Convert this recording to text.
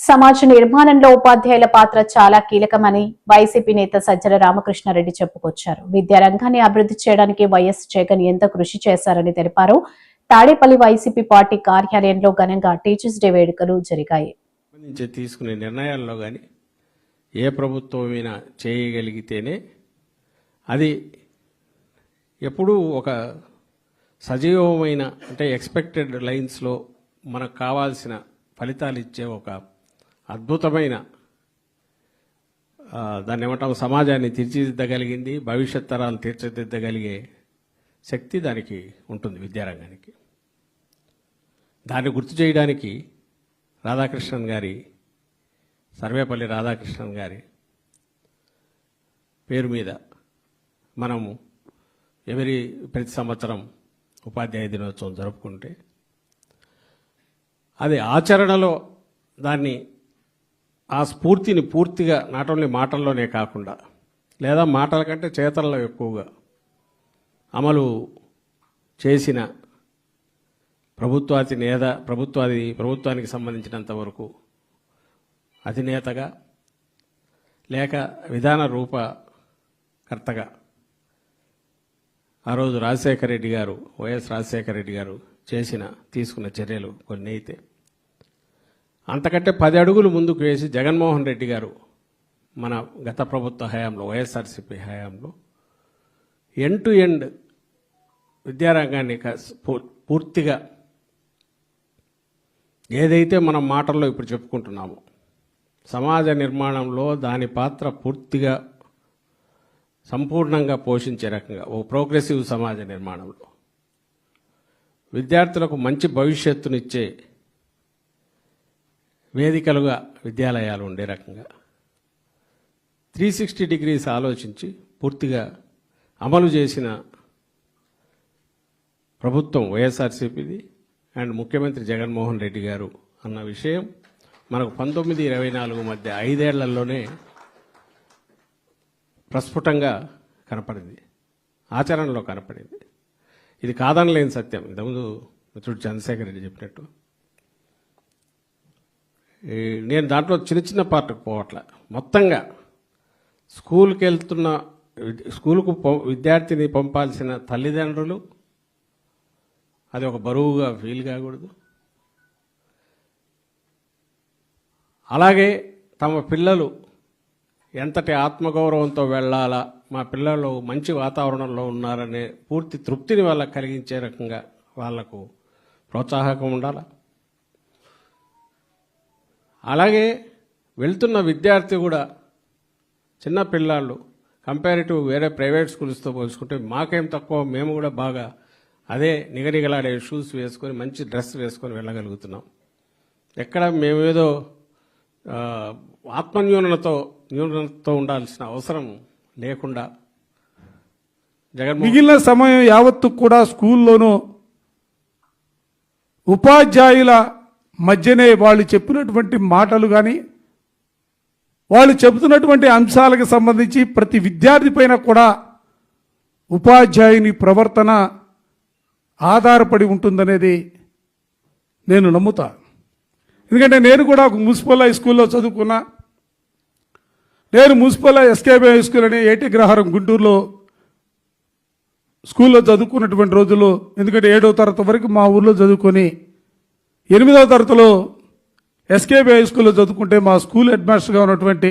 సమాజ నిర్మాణంలో ఉపాధ్యాయుల పాత్ర చాలా కీలకమని వైసీపీ నేత సజ్జల రామకృష్ణారెడ్డి చెప్పుకొచ్చారు. విద్యారంగాన్ని అభివృద్ధి చేయడానికి వైఎస్ జగన్ ఎంత కృషి చేశారని తెలిపారు. తాడేపల్లి వైసీపీ పార్టీ కార్యాలయంలో ఘనంగా టీచర్స్ డే వేడుకలు జరిగాయి. తీసుకునే నిర్ణయాల్లో కానీ ఏ ప్రభుత్వమైనా చేయగలిగితేనే అది ఎప్పుడూ ఒక సజీవమైన అంటే ఎక్స్పెక్టెడ్ లైన్స్లో మనకు కావాల్సిన ఫలితాలు ఇచ్చే ఒక అద్భుతమైన దాన్ని ఏమంటాం సమాజాన్ని తీర్చిదిద్దగలిగింది భవిష్యత్ తరాలు తీర్చిదిద్దగలిగే శక్తి దానికి ఉంటుంది విద్యారంగానికి. దాన్ని గుర్తు చేయడానికి రాధాకృష్ణన్ గారి సర్వేపల్లి రాధాకృష్ణన్ గారి పేరు మీద మనము ఎవరి ప్రతి సంవత్సరం ఉపాధ్యాయ దినోత్సవం జరుపుకుంటే అది ఆచరణలో దాన్ని ఆ స్ఫూర్తిని పూర్తిగా నాట్ ఓన్లీ మాటల్లోనే కాకుండా లేదా మాటల కంటే చేతల్లో ఎక్కువగా అమలు చేసిన ప్రభుత్వాతి నేత ప్రభుత్వాది ప్రభుత్వానికి సంబంధించినంత వరకు అధినేతగా లేక విధాన రూపకర్తగా ఆ రోజు రాజశేఖర రెడ్డి గారు వైఎస్ రాజశేఖర రెడ్డి గారు చేసిన తీసుకున్న చర్యలు కొన్ని అయితే. అంతకంటే పది అడుగులు ముందుకు వేసి జగన్మోహన్ రెడ్డి గారు మన గత ప్రభుత్వ హయాంలో వైఎస్ఆర్సీపీ హయాంలో ఎండ్ టు ఎండ్ విద్యారంగాన్ని పూర్తిగా ఏదైతే మనం మాటల్లో ఇప్పుడు చెప్పుకుంటున్నామో సమాజ నిర్మాణంలో దాని పాత్ర పూర్తిగా సంపూర్ణంగా పోషించే రకంగా ఓ ప్రోగ్రెసివ్ సమాజ నిర్మాణంలో విద్యార్థులకు మంచి భవిష్యత్తునిచ్చే వేదికలుగా విద్యాలయాలు ఉండే రకంగా. త్రీ సిక్స్టీ డిగ్రీస్ ఆలోచించి పూర్తిగా అమలు చేసిన ప్రభుత్వం వైఎస్ఆర్సీపీది అండ్ ముఖ్యమంత్రి జగన్మోహన్ రెడ్డి గారు అన్న విషయం మనకు పంతొమ్మిది ఇరవై నాలుగు మధ్య ఐదేళ్ళలోనే ప్రస్ఫుటంగా కనపడింది. ఆచరణలో కనపడింది. ఇది కాదనలేని సత్యం. ఇంతకుముందు మిత్రుడు చంద్రశేఖర్ రెడ్డి చెప్పినట్టు నేను దాంట్లో చిన్న చిన్న పార్ట్కి పోవట్ల. మొత్తంగా స్కూల్కి వెళ్తున్న స్కూల్కు విద్యార్థిని పంపాల్సిన తల్లిదండ్రులు అది ఒక బరువుగా ఫీల్ కాకూడదు అలాగే తమ పిల్లలు ఎంతటి ఆత్మగౌరవంతో వెళ్ళాలా మా పిల్లలు మంచి వాతావరణంలో ఉన్నారనే పూర్తి తృప్తిని వాళ్ళకి కలిగించే రకంగా వాళ్ళకు ప్రోత్సాహకం ఉండాలా? అలాగే వెళ్తున్న విద్యార్థి కూడా చిన్న పిల్లాళ్ళు కంపారిటివ్ వేరే ప్రైవేట్ స్కూల్స్తో పోల్చుకుంటే మాకేం తక్కువ మేము కూడా బాగా అదే నిగనిగలాడే షూస్ వేసుకొని మంచి డ్రెస్ వేసుకొని వెళ్ళగలుగుతున్నాం. ఎక్కడ మేమేదో ఆత్మన్యూనతో న్యూనతో ఉండాల్సిన అవసరం లేకుండా జగన్ మిగిలిన సమయం యావత్తు కూడా స్కూల్లోనూ ఉపాధ్యాయుల మధ్యనే వాళ్ళు చెప్పినటువంటి మాటలు కానీ వాళ్ళు చెబుతున్నటువంటి అంశాలకు సంబంధించి ప్రతి విద్యార్థి పైన కూడా ఉపాధ్యాయుని ప్రవర్తన ఆధారపడి ఉంటుందనేది నేను నమ్ముతా. ఎందుకంటే నేను కూడా ఒక మున్సిపల్ హై స్కూల్లో చదువుకున్నా. నేను మున్సిపల్ ఎస్కేబీ హై స్కూల్ అనే ఏటిగ్రహారం గుంటూరులో స్కూల్లో చదువుకున్నటువంటి రోజుల్లో ఎందుకంటే ఏడవ తరగతి వరకు మా ఊర్లో చదువుకొని ఎనిమిదవ తరగతిలో ఎస్కేబీ హై స్కూల్లో చదువుకుంటే మా స్కూల్ హెడ్ మాస్టర్గా ఉన్నటువంటి